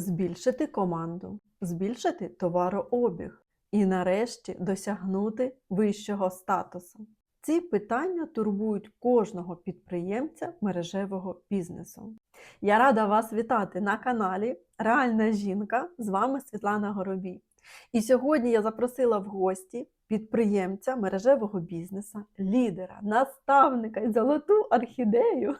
збільшити команду, збільшити товарообіг і нарешті досягнути вищого статусу. Ці питання турбують кожного підприємця мережевого бізнесу. Я рада вас вітати на каналі Реальна жінка. З вами Світлана Горобій. І сьогодні я запросила в гості підприємця мережевого бізнесу, лідера, наставника і золоту орхідею.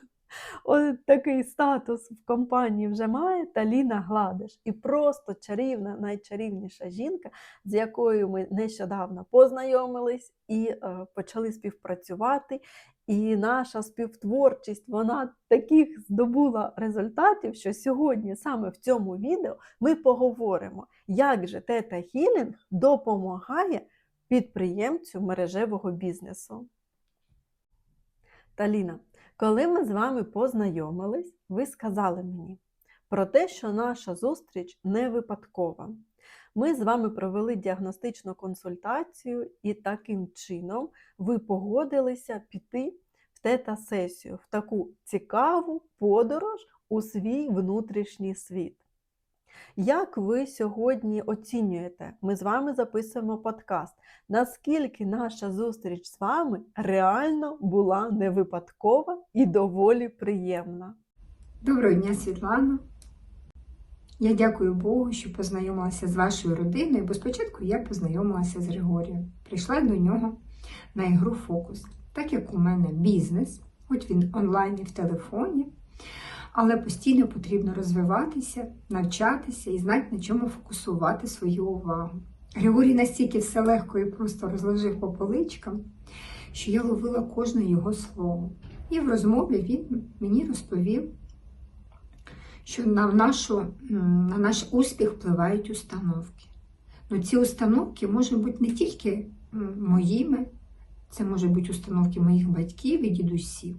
От такий статус в компанії вже має Таліна Гладиш. І просто чарівна, найчарівніша жінка, з якою ми нещодавно познайомились і е, почали співпрацювати. І наша співтворчість вона таких здобула результатів, що сьогодні саме в цьому відео ми поговоримо, як же тета Хілінг допомагає підприємцю мережевого бізнесу. Таліна, коли ми з вами познайомились, ви сказали мені про те, що наша зустріч не випадкова. Ми з вами провели діагностичну консультацію, і таким чином ви погодилися піти в тета-сесію, в таку цікаву подорож у свій внутрішній світ. Як ви сьогодні оцінюєте? Ми з вами записуємо подкаст. Наскільки наша зустріч з вами реально була не випадкова і доволі приємна? Доброго дня, Світлана. Я дякую Богу, що познайомилася з вашою родиною, бо спочатку я познайомилася з Григорієм. Прийшла до нього на ігру Фокус. Так як у мене бізнес, хоч він онлайн і в телефоні, але постійно потрібно розвиватися, навчатися і знати, на чому фокусувати свою увагу. Григорій настільки все легко і просто розложив по поличкам, що я ловила кожне його слово. І в розмові він мені розповів, що на, нашу, на наш успіх впливають установки. Ну, ці установки можуть бути не тільки моїми, це можуть бути установки моїх батьків і дідусів.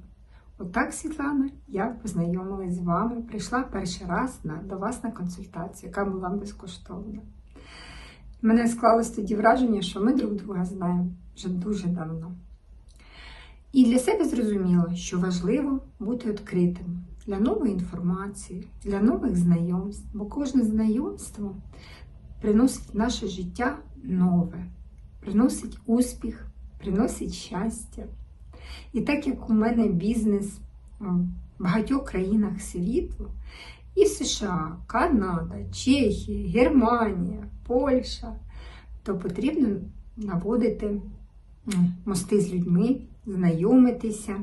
Отак, Світлана, я познайомилась з вами, прийшла перший раз на, до вас на консультацію, яка була безкоштовна. Мене склалось тоді враження, що ми друг друга знаємо вже дуже давно. І для себе зрозуміло, що важливо бути відкритим для нової інформації, для нових знайомств, бо кожне знайомство приносить в наше життя нове, приносить успіх, приносить щастя. І так як у мене бізнес в багатьох країнах світу, і США, Канада, Чехія, Германія, Польща, то потрібно наводити мости з людьми, знайомитися,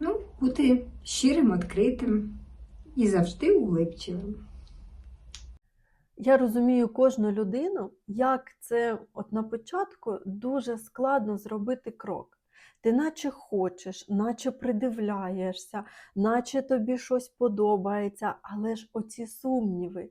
ну, бути щирим, відкритим і завжди улипчивим. Я розумію кожну людину, як це от на початку дуже складно зробити крок. Ти наче хочеш, наче придивляєшся, наче тобі щось подобається, але ж оці сумніви.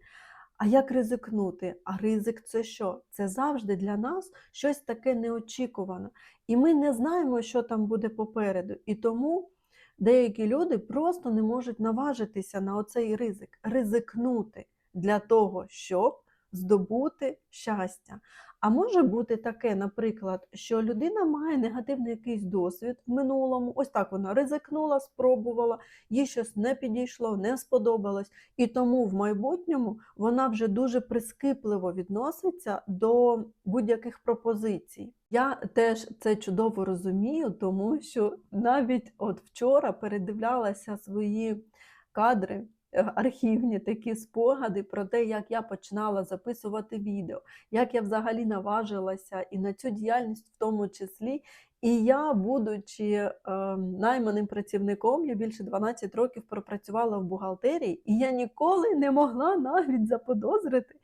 А як ризикнути? А ризик це що? Це завжди для нас щось таке неочікуване. І ми не знаємо, що там буде попереду. І тому деякі люди просто не можуть наважитися на оцей ризик, ризикнути для того, щоб здобути щастя. А може бути таке, наприклад, що людина має негативний якийсь досвід в минулому, ось так вона ризикнула, спробувала, їй щось не підійшло, не сподобалось, і тому в майбутньому вона вже дуже прискіпливо відноситься до будь-яких пропозицій. Я теж це чудово розумію, тому що навіть от вчора передивлялася свої кадри архівні такі спогади про те, як я починала записувати відео, як я взагалі наважилася і на цю діяльність в тому числі. І я, будучи е, найманим працівником, я більше 12 років пропрацювала в бухгалтерії, і я ніколи не могла навіть заподозрити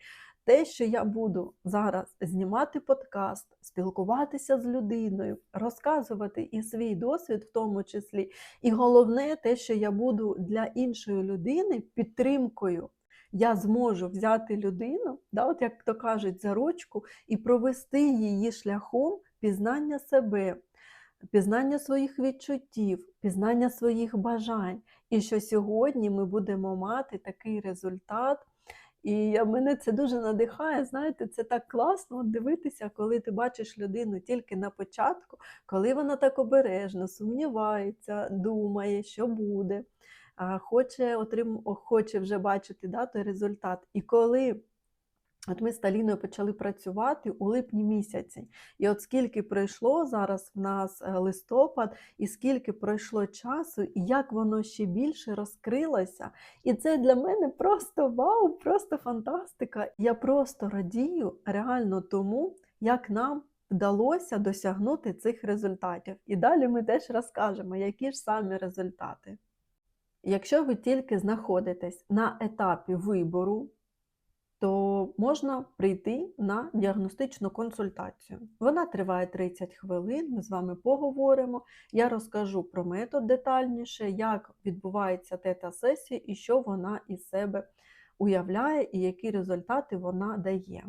те, що я буду зараз знімати подкаст, спілкуватися з людиною, розказувати і свій досвід, в тому числі, і головне, те, що я буду для іншої людини підтримкою. Я зможу взяти людину, да, от як то кажуть, за ручку і провести її шляхом пізнання себе, пізнання своїх відчуттів, пізнання своїх бажань. І що сьогодні ми будемо мати такий результат. І мене це дуже надихає. Знаєте, це так класно дивитися, коли ти бачиш людину тільки на початку, коли вона так обережно сумнівається, думає, що буде. хоче, отрим... хоче вже бачити да, той результат. І коли От ми з Таліною почали працювати у липні місяці. І от скільки пройшло зараз в нас е, листопад, і скільки пройшло часу, і як воно ще більше розкрилося. І це для мене просто вау, просто фантастика. Я просто радію реально тому, як нам вдалося досягнути цих результатів. І далі ми теж розкажемо, які ж самі результати. Якщо ви тільки знаходитесь на етапі вибору, то можна прийти на діагностичну консультацію. Вона триває 30 хвилин. Ми з вами поговоримо. Я розкажу про метод детальніше, як відбувається тета-сесія і що вона із себе уявляє, і які результати вона дає.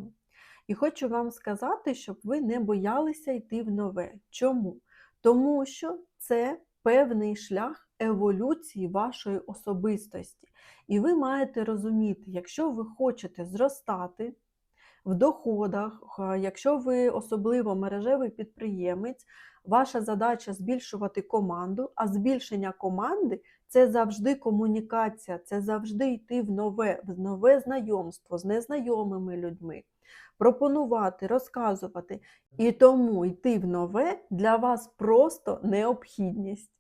І хочу вам сказати, щоб ви не боялися йти в нове. Чому? Тому що це певний шлях еволюції вашої особистості. І ви маєте розуміти, якщо ви хочете зростати в доходах, якщо ви особливо мережевий підприємець, ваша задача збільшувати команду, а збільшення команди це завжди комунікація, це завжди йти в нове, в нове знайомство з незнайомими людьми, пропонувати, розказувати. І тому йти в нове для вас просто необхідність.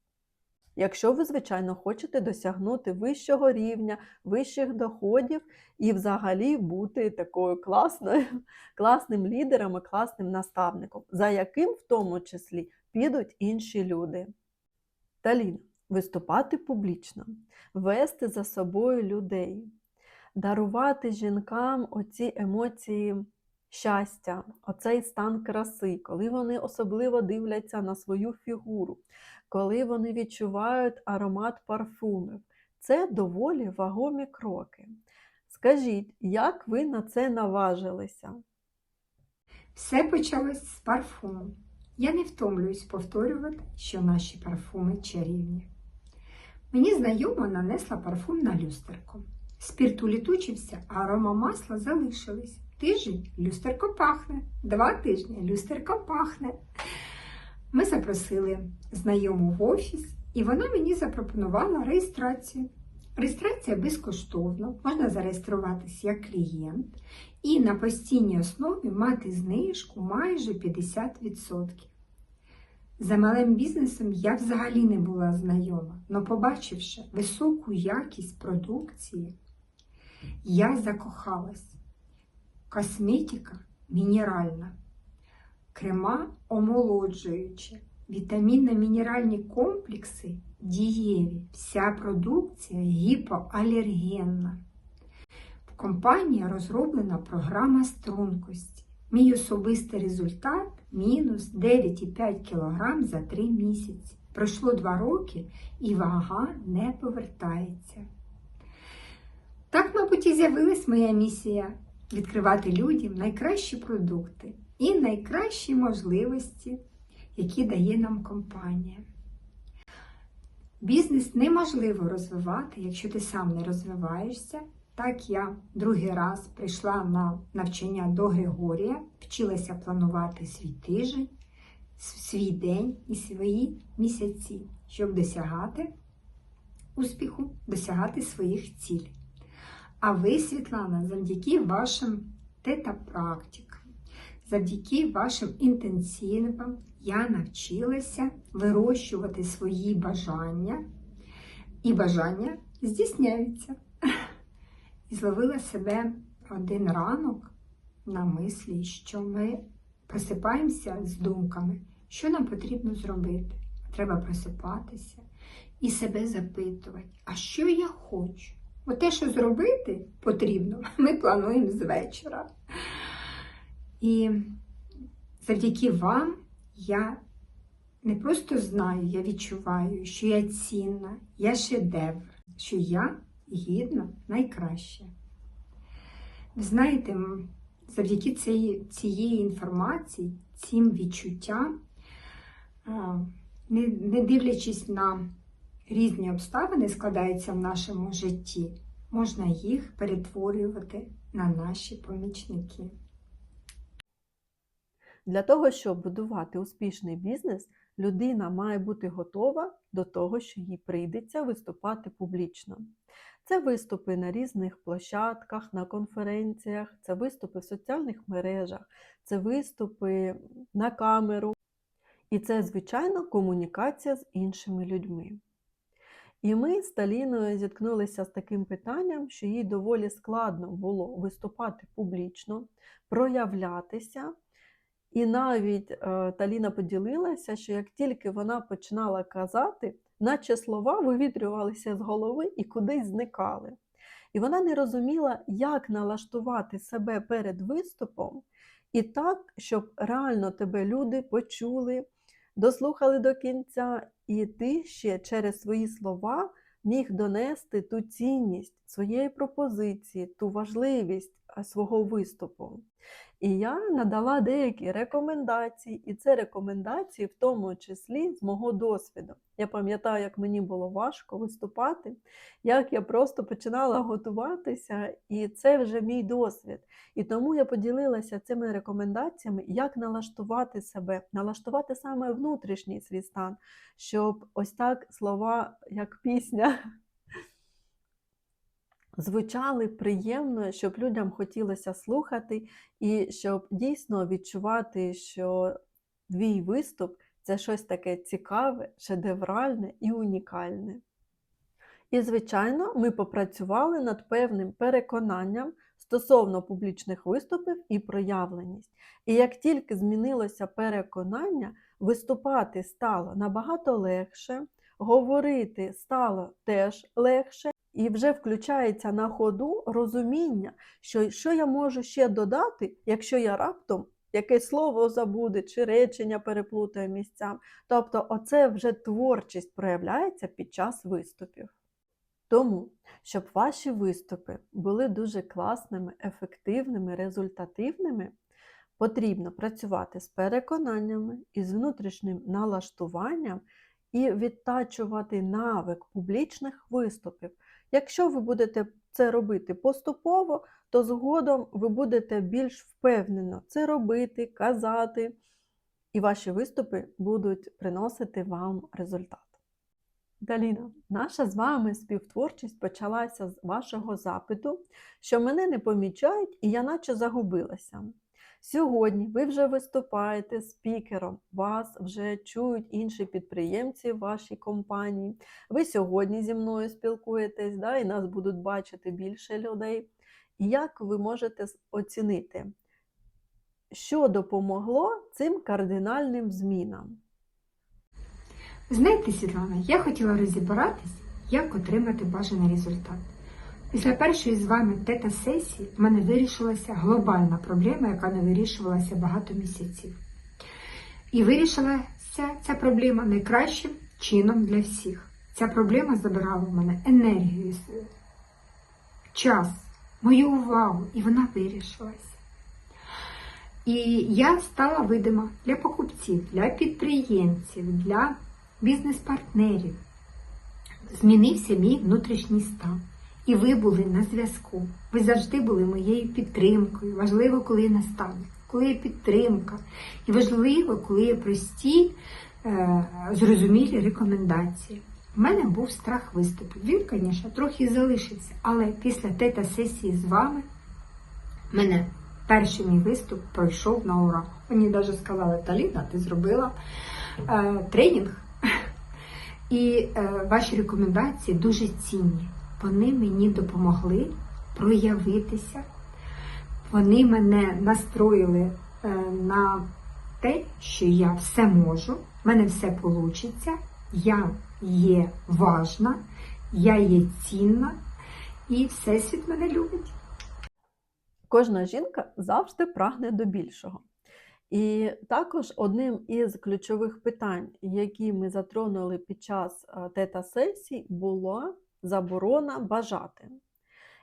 Якщо ви, звичайно, хочете досягнути вищого рівня, вищих доходів і взагалі бути такою класною, класним лідером і класним наставником, за яким в тому числі підуть інші люди. Талін, виступати публічно, вести за собою людей, дарувати жінкам оці емоції щастя, оцей стан краси, коли вони особливо дивляться на свою фігуру, коли вони відчувають аромат парфумів. Це доволі вагомі кроки. Скажіть, як ви на це наважилися? Все почалось з парфуму. Я не втомлююсь повторювати, що наші парфуми чарівні. Мені знайома нанесла парфум на люстерко. Спірт улітучився, а арома масла залишились. Тиждень люстерко пахне, два тижні люстерко пахне. Ми запросили знайому в офіс, і вона мені запропонувала реєстрацію. Реєстрація безкоштовна, можна зареєструватись як клієнт і на постійній основі мати знижку майже 50%. За малим бізнесом я взагалі не була знайома, але побачивши високу якість продукції, я закохалась. Косметика мінеральна, крема омолоджуючі, вітамінно-мінеральні комплекси дієві, вся продукція гіпоалергенна. В компанії розроблена програма стрункості. Мій особистий результат мінус 9,5 кг за 3 місяці. Пройшло 2 роки і вага не повертається. Мабуть, і з'явилась моя місія відкривати людям найкращі продукти і найкращі можливості, які дає нам компанія. Бізнес неможливо розвивати, якщо ти сам не розвиваєшся. Так я другий раз прийшла на навчання до Григорія, вчилася планувати свій тиждень, свій день і свої місяці, щоб досягати успіху, досягати своїх цілей. А ви, Світлана, завдяки вашим тета-практикам, завдяки вашим інтенсивам я навчилася вирощувати свої бажання, і бажання здійсняються. І зловила себе один ранок на мислі, що ми просипаємося з думками, що нам потрібно зробити. Треба просипатися і себе запитувати, а що я хочу? Бо те, що зробити потрібно, ми плануємо з вечора. І завдяки вам я не просто знаю, я відчуваю, що я цінна, я шедевр, що я гідна найкраще. Ви знаєте, завдяки цієї, цієї інформації, цим відчуттям, не, не дивлячись на різні обставини, складаються в нашому житті, можна їх перетворювати на наші помічники. Для того, щоб будувати успішний бізнес, людина має бути готова до того, що їй прийдеться виступати публічно. Це виступи на різних площадках, на конференціях, це виступи в соціальних мережах, це виступи на камеру. І це, звичайно, комунікація з іншими людьми. І ми з Таліною зіткнулися з таким питанням, що їй доволі складно було виступати публічно, проявлятися. І навіть е, Таліна поділилася, що як тільки вона починала казати, наче слова вивітрювалися з голови і кудись зникали. І вона не розуміла, як налаштувати себе перед виступом і так, щоб реально тебе люди почули, дослухали до кінця, і ти ще через свої слова міг донести ту цінність своєї пропозиції, ту важливість свого виступу. І я надала деякі рекомендації, і це рекомендації в тому числі з мого досвіду. Я пам'ятаю, як мені було важко виступати, як я просто починала готуватися, і це вже мій досвід. І тому я поділилася цими рекомендаціями, як налаштувати себе, налаштувати саме внутрішній свій стан, щоб ось так слова, як пісня, звучали приємно, щоб людям хотілося слухати, і щоб дійсно відчувати, що твій виступ це щось таке цікаве, шедевральне і унікальне. І, звичайно, ми попрацювали над певним переконанням стосовно публічних виступів і проявленість. І як тільки змінилося переконання, виступати стало набагато легше, говорити стало теж легше, і вже включається на ходу розуміння, що що я можу ще додати, якщо я раптом якесь слово забуде чи речення переплутаю місцям. Тобто, оце вже творчість проявляється під час виступів. Тому, щоб ваші виступи були дуже класними, ефективними, результативними, потрібно працювати з переконаннями і з внутрішнім налаштуванням і відтачувати навик публічних виступів. Якщо ви будете це робити поступово, то згодом ви будете більш впевнено це робити, казати, і ваші виступи будуть приносити вам результат. Даліна, наша з вами співтворчість почалася з вашого запиту, що мене не помічають і я наче загубилася. Сьогодні ви вже виступаєте спікером, вас вже чують інші підприємці в вашій компанії. Ви сьогодні зі мною спілкуєтесь, да, і нас будуть бачити більше людей. Як ви можете оцінити, що допомогло цим кардинальним змінам? Знаєте, Світлана, я хотіла розібратись, як отримати бажаний результат. Після першої з вами тета-сесії в мене вирішилася глобальна проблема, яка не вирішувалася багато місяців. І вирішилася ця проблема найкращим чином для всіх. Ця проблема забирала в мене енергію, час, мою увагу, і вона вирішилася. І я стала видима для покупців, для підприємців, для бізнес-партнерів. Змінився мій внутрішній стан. І ви були на зв'язку. Ви завжди були моєю підтримкою. Важливо, коли є наставник, коли є підтримка. І важливо, коли є прості, е, зрозумілі рекомендації. У мене був страх виступу. Він, звісно, трохи залишився, але після тета-сесії з вами мене перший мій виступ пройшов на ура. Мені навіть сказали, Таліна, ти зробила е, тренінг. І е, ваші рекомендації дуже цінні. Вони мені допомогли проявитися. Вони мене настроїли е, на те, що я все можу, в мене все вийде, я є важна, я є цінна, і Всесвіт мене любить. Кожна жінка завжди прагне до більшого. І також одним із ключових питань, які ми затронули під час е, тета-сесій, була заборона бажати.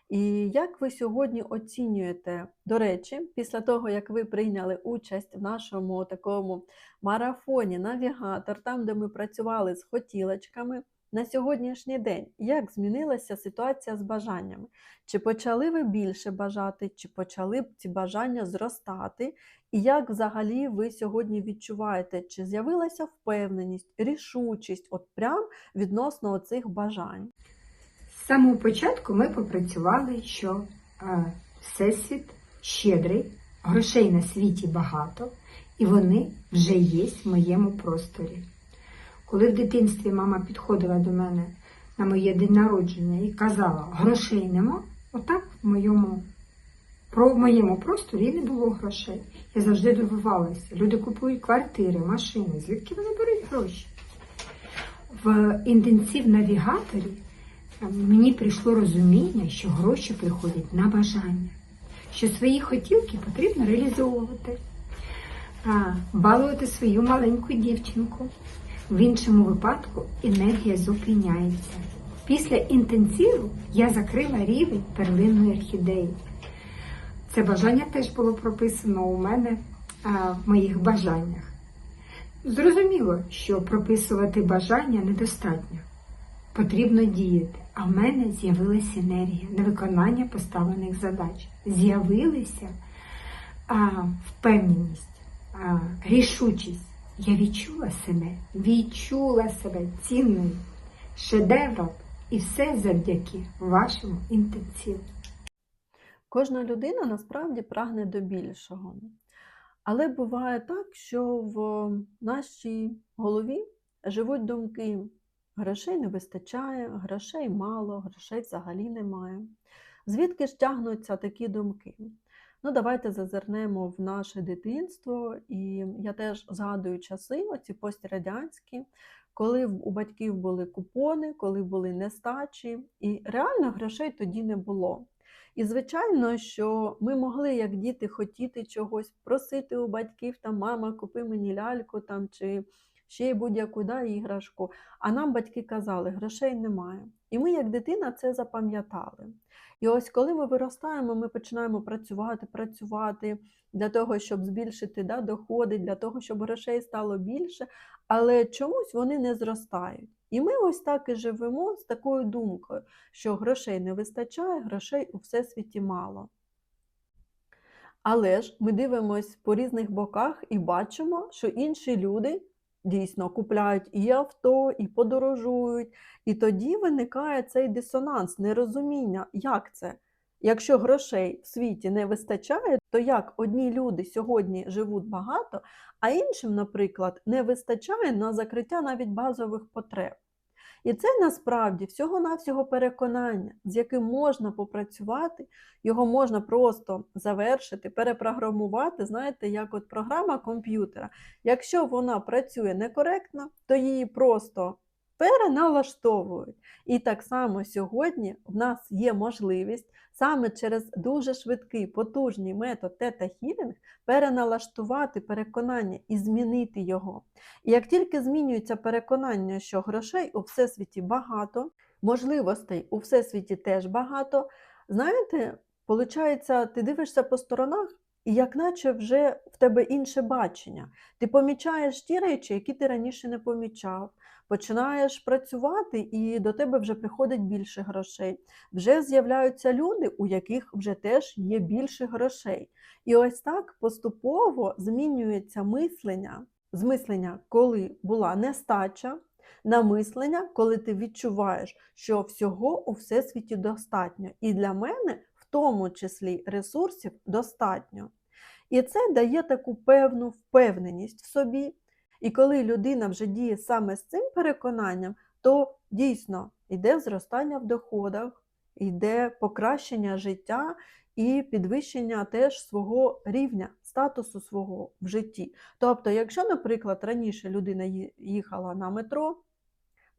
І як ви сьогодні оцінюєте, до речі, після того, як ви прийняли участь в нашому такому марафоні Навігатор, там, де ми працювали з хотілочками, на сьогоднішній день, як змінилася ситуація з бажаннями? Чи почали ви більше бажати, чи почали б ці бажання зростати? І як взагалі ви сьогодні відчуваєте, чи з'явилася впевненість, рішучість от прям відносно цих бажань? Самого початку ми попрацювали, що е, Всесвіт щедрий, грошей на світі багато, і вони вже є в моєму просторі. Коли в дитинстві мама підходила до мене на моє день народження і казала, грошей нема, отак в моєму, в моєму просторі не було грошей. Я завжди дивувалася. Люди купують квартири, машини, звідки вони беруть гроші? В інтенсив-навігаторі е, мені прийшло розуміння, що гроші приходять на бажання, що свої хотілки потрібно реалізовувати, балувати свою маленьку дівчинку. В іншому випадку енергія зупиняється. Після інтенсиву я закрила рівень перлинної орхідеї. Це бажання теж було прописано у мене а, в моїх бажаннях. Зрозуміло, що прописувати бажання недостатньо. Потрібно діяти. А в мене з'явилася енергія на виконання поставлених задач. З'явилася впевненість, а, рішучість. Я відчула себе, відчула себе цінною шедевром, і все завдяки вашому інтенсиву. Кожна людина насправді прагне до більшого. Але буває так, що в нашій голові живуть думки: грошей не вистачає, грошей мало, грошей взагалі немає. Звідки ж тягнуться такі думки? Ну, давайте зазирнемо в наше дитинство, і я теж згадую часи, оці пострадянські, коли у батьків були купони, коли були нестачі, і реально грошей тоді не було. І звичайно, що ми могли, як діти, хотіти чогось, просити у батьків, там, мама, купи мені ляльку там, чи ще будь-яку да, іграшку. А нам батьки казали, грошей немає. І ми, як дитина, це запам'ятали. І ось коли ми виростаємо, ми починаємо працювати, працювати для того, щоб збільшити да, доходи, для того, щоб грошей стало більше, але чомусь вони не зростають. І ми ось так і живемо з такою думкою, що грошей не вистачає, грошей у всесвіті мало. Але ж ми дивимось по різних боках і бачимо, що інші люди дійсно купляють і авто, і подорожують. І тоді виникає цей дисонанс, нерозуміння, як це? Якщо грошей в світі не вистачає, то як одні люди сьогодні живуть багато, а іншим, наприклад, не вистачає на закриття навіть базових потреб. І це насправді всього-навсього переконання, з яким можна попрацювати, його можна просто завершити, перепрограмувати, знаєте, як от програма комп'ютера. Якщо вона працює некоректно, то її просто переналаштовують. І так само сьогодні в нас є можливість саме через дуже швидкий, потужний метод тета-хілінг переналаштувати переконання і змінити його. І як тільки змінюється переконання, що грошей у всесвіті багато, можливостей у всесвіті теж багато, знаєте, виходить, ти дивишся по сторонах, і як наче вже в тебе інше бачення. Ти помічаєш ті речі, які ти раніше не помічав. Починаєш працювати, і до тебе вже приходить більше грошей. Вже з'являються люди, у яких вже теж є більше грошей. І ось так поступово змінюється мислення з мислення, коли була нестача, на мислення, коли ти відчуваєш, що всього у всесвіті достатньо. І для мене, тому числі, ресурсів достатньо. І це дає таку певну впевненість в собі. І коли людина вже діє саме з цим переконанням, то дійсно йде зростання в доходах, йде покращення життя і підвищення теж свого рівня, статусу свого в житті. Тобто, якщо, наприклад, раніше людина їхала на метро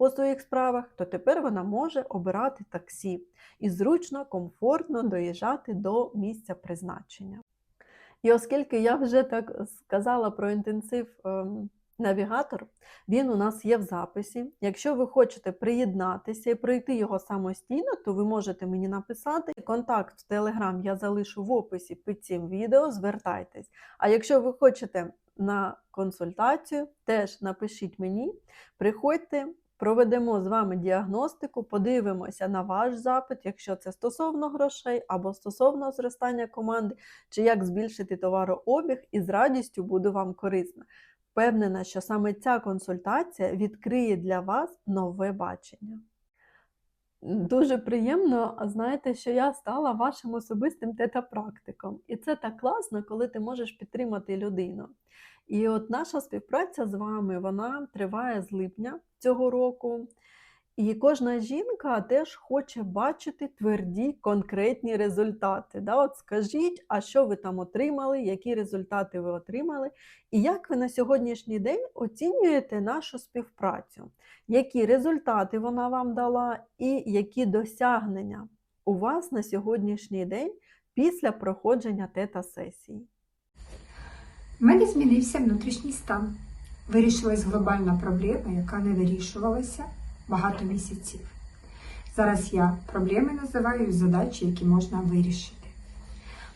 по своїх справах, то тепер вона може обирати таксі і зручно, комфортно доїжджати до місця призначення. І оскільки я вже так сказала про інтенсив ем, навігатор, він у нас є в записі. Якщо ви хочете приєднатися і пройти його самостійно, то ви можете мені написати. Контакт в Telegram я залишу в описі під цим відео, звертайтесь. А якщо ви хочете на консультацію, теж напишіть мені, приходьте, проведемо з вами діагностику, подивимося на ваш запит, якщо це стосовно грошей або стосовно зростання команди, чи як збільшити товарообіг, і з радістю буду вам корисна. Впевнена, що саме ця консультація відкриє для вас нове бачення. Дуже приємно, знаєте, що я стала вашим особистим тета-практиком. І це так класно, коли ти можеш підтримати людину. І от наша співпраця з вами вона триває з липня цього року. І кожна жінка теж хоче бачити тверді конкретні результати. Да? От скажіть, а що ви там отримали, які результати ви отримали, і як ви на сьогоднішній день оцінюєте нашу співпрацю, які результати вона вам дала, і які досягнення у вас на сьогоднішній день після проходження тета-сесії. У мене змінився внутрішній стан. Вирішилась глобальна проблема, яка не вирішувалася багато місяців. Зараз я проблеми називаю задачі, які можна вирішити.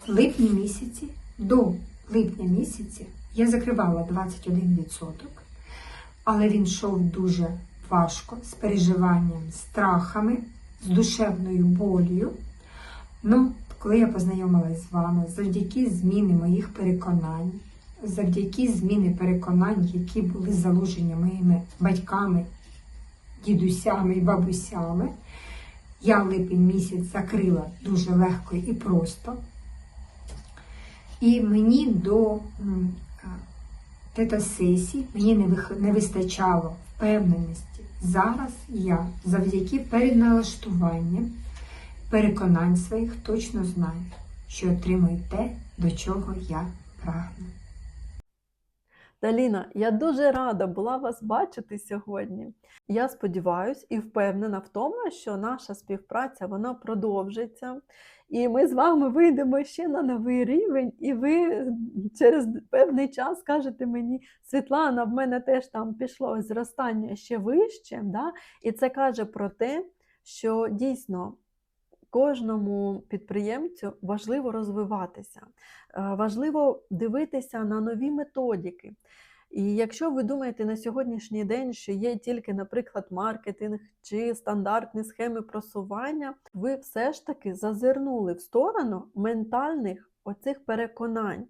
В липні місяці, до липня місяці я закривала 21%, але він йшов дуже важко, з переживанням, страхами, з душевною болею. Ну, коли я познайомилась з вами, завдяки зміни моїх переконань, завдяки зміни переконань, які були заложені моїми батьками, дідусями і бабусями, я липень місяць закрила дуже легко і просто. І мені до м, тета-сесій мені не, вистачало впевненості. Зараз я завдяки переналаштуванням переконань своїх точно знаю, що отримую те, до чого я прагну. Таліна, я дуже рада була вас бачити сьогодні. Я сподіваюся і впевнена в тому, що наша співпраця вона продовжиться, і ми з вами вийдемо ще на новий рівень, і ви через певний час скажете мені, Світлана, в мене теж там пішло зростання ще вище. Да? І це каже про те, що дійсно кожному підприємцю важливо розвиватися, е, важливо дивитися на нові методики. І якщо ви думаєте на сьогоднішній день, що є тільки, наприклад, маркетинг чи стандартні схеми просування, ви все ж таки зазирнули в сторону ментальних оцих переконань.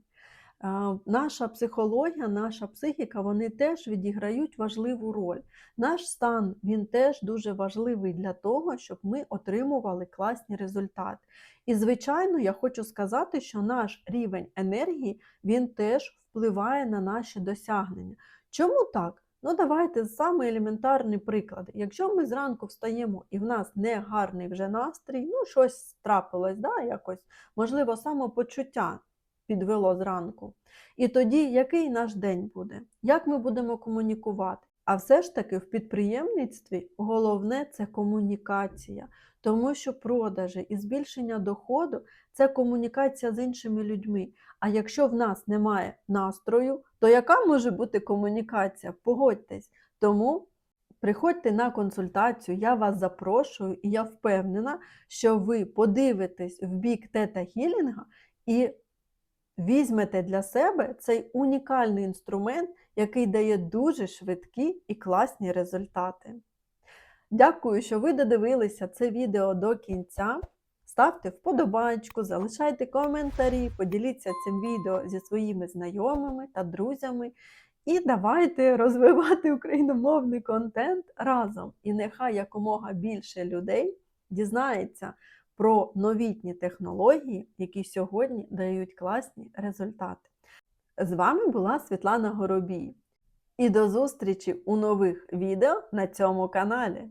Наша психологія, наша психіка, вони теж відіграють важливу роль. Наш стан він теж дуже важливий для того, щоб ми отримували класні результати. І, звичайно, я хочу сказати, що наш рівень енергії він теж впливає на наші досягнення. Чому так? Ну, давайте саме елементарні приклади. Якщо ми зранку встаємо і в нас не гарний вже настрій, ну щось трапилось, да, якось, можливо, самопочуття підвело зранку. І тоді який наш день буде? Як ми будемо комунікувати? А все ж таки в підприємництві головне це комунікація, тому що продажі і збільшення доходу це комунікація з іншими людьми. А якщо в нас немає настрою, то яка може бути комунікація? Погодьтесь. Тому приходьте на консультацію, я вас запрошую, і я впевнена, що ви подивитесь в бік тета хілінга і візьмете для себе цей унікальний інструмент, який дає дуже швидкі і класні результати. Дякую, що ви додивилися це відео до кінця. Ставте вподобайку, залишайте коментарі, поділіться цим відео зі своїми знайомими та друзями. І давайте розвивати україномовний контент разом. І нехай якомога більше людей дізнається про новітні технології, які сьогодні дають класні результати. З вами була Світлана Горобій. І до зустрічі у нових відео на цьому каналі.